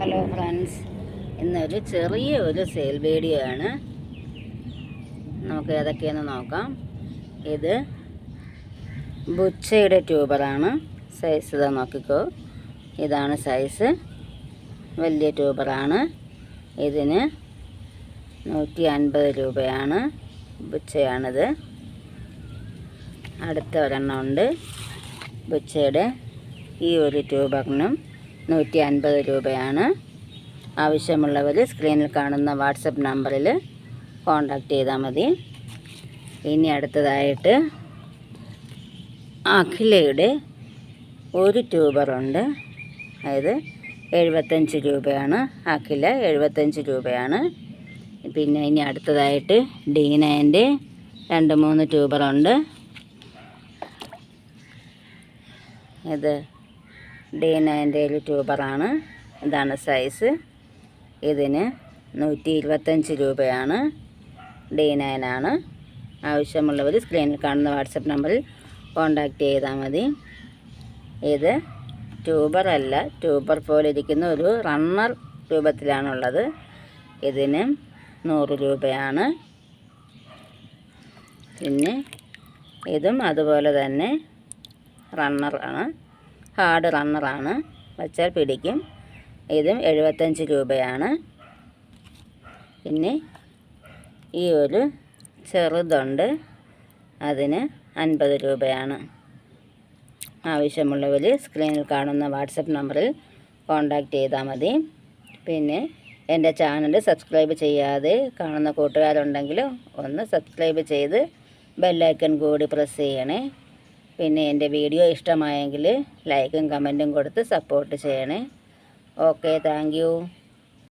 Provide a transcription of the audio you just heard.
Hello friends ഇന്നൊരു ചെറിയ ഒരു സെയിൽ വീഡിയോ ആണ്. നമുക്ക് ഏതൊക്കെയെന്ന് നോക്കാം. ഇത് ബുച്ചയുടെ ട്യൂബറാണ് സൈസ് ഇതാ നോക്കിക്കോ. ഇതാണ് സൈസ് വലിയ ട്യൂബറാണ് ഇതിന് നൂറ്റി അൻപത് രൂപയാണ് ബുച്ചയാണിത്. അടുത്ത ഒരെണ്ണം ഉണ്ട്. ബുച്ചയുടെ ഈ ഒരു ട്യൂബറിനും നൂറ്റി അൻപത് രൂപയാണ് ആവശ്യമുള്ളവർ സ്ക്രീനിൽ കാണുന്ന വാട്സപ്പ് നമ്പറിൽ കോണ്ടാക്ട് ചെയ്താൽ മതി. ഇനി അടുത്തതായിട്ട് അഖിലയുടെ ഒരു ട്യൂബറുണ്ട് അതായത് എഴുപത്തഞ്ച് രൂപയാണ്. അഖില എഴുപത്തഞ്ച് രൂപയാണ്. പിന്നെ ഇനി അടുത്തതായിട്ട് ഡീനേന്റെ രണ്ട് മൂന്ന് ട്യൂബറുണ്ട് ഇത് ഡി നയന്റെ ഒരു ട്യൂബറാണ്. ഇതാണ് സൈസ്. ഇതിന് നൂറ്റി ഇരുപത്തഞ്ച് രൂപയാണ്. ഡി നയനാണ് ആവശ്യമുള്ളവർ സ്ക്രീനിൽ കാണുന്ന വാട്സപ്പ് നമ്പറിൽ കോണ്ടാക്ട് ചെയ്താൽ മതി. ഇത് ട്യൂബർ അല്ല ട്യൂബർ പോലെ ഇരിക്കുന്ന ഒരു റണ്ണർ രൂപത്തിലാണുള്ളത്. ഇതിന് നൂറ് രൂപയാണ്. പിന്നെ ഇതും അതുപോലെ തന്നെ റണ്ണറാണ്. ഹാർഡ് റണ്ണറാണ് വെച്ചാൽ പിടിക്കും. ഇതും എഴുപത്തഞ്ച് രൂപയാണ്. പിന്നെ ഈ ഒരു ചെറുതുണ്ട്. അതിന് അൻപത് രൂപയാണ്. ആവശ്യമുള്ളവർ സ്ക്രീനിൽ കാണുന്ന വാട്സപ്പ് നമ്പറിൽ കോൺടാക്റ്റ് ചെയ്താൽ മതി. പിന്നെ എന്റെ ചാനൽ സബ്സ്ക്രൈബ് ചെയ്യാതെ കാണുന്ന കൂട്ടുകാരുണ്ടെങ്കിൽ ഒന്ന് സബ്സ്ക്രൈബ് ചെയ്ത് ബെല്ലൈക്കൺ കൂടി പ്രസ് ചെയ്യണേ. പിന്നെ എന്റെ വീഡിയോ ഇഷ്ടമായെങ്കിൽ ലൈക്കും കമന്റും കൊടുത്ത് സപ്പോർട്ട് ചെയ്യണേ. Okay thank